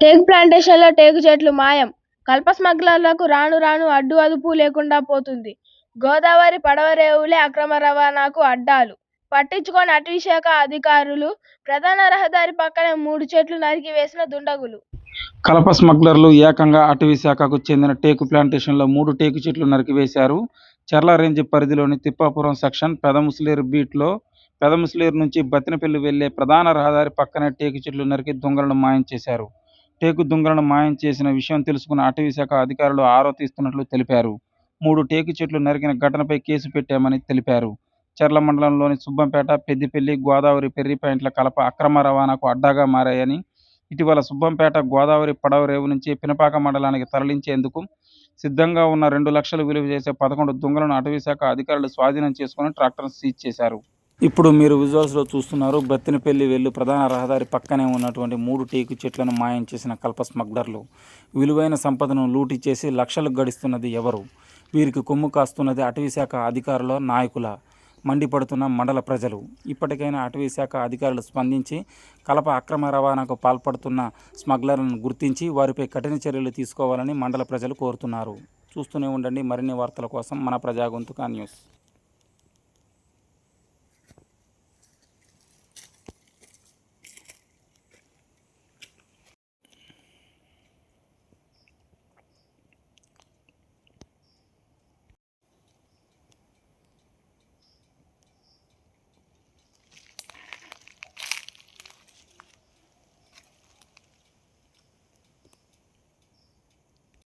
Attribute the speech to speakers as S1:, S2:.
S1: టేకు ప్లాంటేషన్లో టేకు చెట్లు మాయం. కల్ప స్మగ్లర్లకు రాను రాను అడ్డు అదుపు లేకుండా పోతుంది. గోదావరి పడవ రేవులే అక్రమ రవాణాకు అడ్డాలు. పట్టించుకొని అటవీశాఖ అధికారులు ప్రధాన రహదారి పక్కనే మూడు చెట్లు నరికి వేసిన దుండగులు.
S2: కలప స్మగ్లర్లు ఏకంగా అటవీ శాఖకు చెందిన టేకు ప్లాంటేషన్లో మూడు టేకు చెట్లు నరికివేశారు చర్ల రేంజ్ పరిధిలోని తిప్పాపురం సెక్షన్ పెదముసలేరు బీట్లో పెదముసలేరు నుంచి బతినపల్లి వెళ్ళే ప్రధాన రహదారి పక్కనే టేకు చెట్లు నరికి దొంగలను మాయం చేశారు. టేకు దుంగలను మాయం చేసిన విషయం తెలుసుకున్న అటవీ శాఖ అధికారులు ఆరా తీస్తున్నట్లు తెలిపారు. మూడు టేకు చెట్లు నరికిన ఘటనపై కేసు పెట్టామని తెలిపారు. చర్ల మండలంలోని సుబ్బంపేట పెద్దిపల్లి గోదావరి పెర్రి పాయింట్ల కలప అక్రమ రవాణాకు అడ్డాగా మారాయని ఇటీవల సుబ్బంపేట గోదావరి పడవ రేవు నుంచి పినపాక మండలానికి తరలించేందుకు సిద్ధంగా ఉన్న రెండు లక్షలు విలువ చేసే పదకొండు దొంగలను అటవీశాఖ అధికారులు స్వాధీనం చేసుకుని ట్రాక్టర్ సీజ్ చేశారు. ఇప్పుడు మీరు విజువల్స్లో చూస్తున్నారు బత్తినపల్లి వెళ్ళు ప్రధాన రహదారి పక్కనే ఉన్నటువంటి మూడు టేకు చెట్లను మాయం చేసిన కల్ప స్మగ్లర్లు. విలువైన సంపదను లూటి చేసి లక్షలు గడిస్తున్నది ఎవరు? వీరికి కొమ్ము కాస్తున్నది అటవీశాఖ అధికారుల నాయకుల మండిపడుతున్న మండల ప్రజలు. ఇప్పటికైనా అటవీ శాఖ అధికారులు స్పందించి కలప అక్రమ రవాణాకు పాల్పడుతున్న స్మగ్లర్లను గుర్తించి వారిపై కఠిన చర్యలు తీసుకోవాలని మండల ప్రజలు కోరుతున్నారు. చూస్తూనే ఉండండి మరిన్ని వార్తల కోసం మన ప్రజాగొంతుక న్యూస్.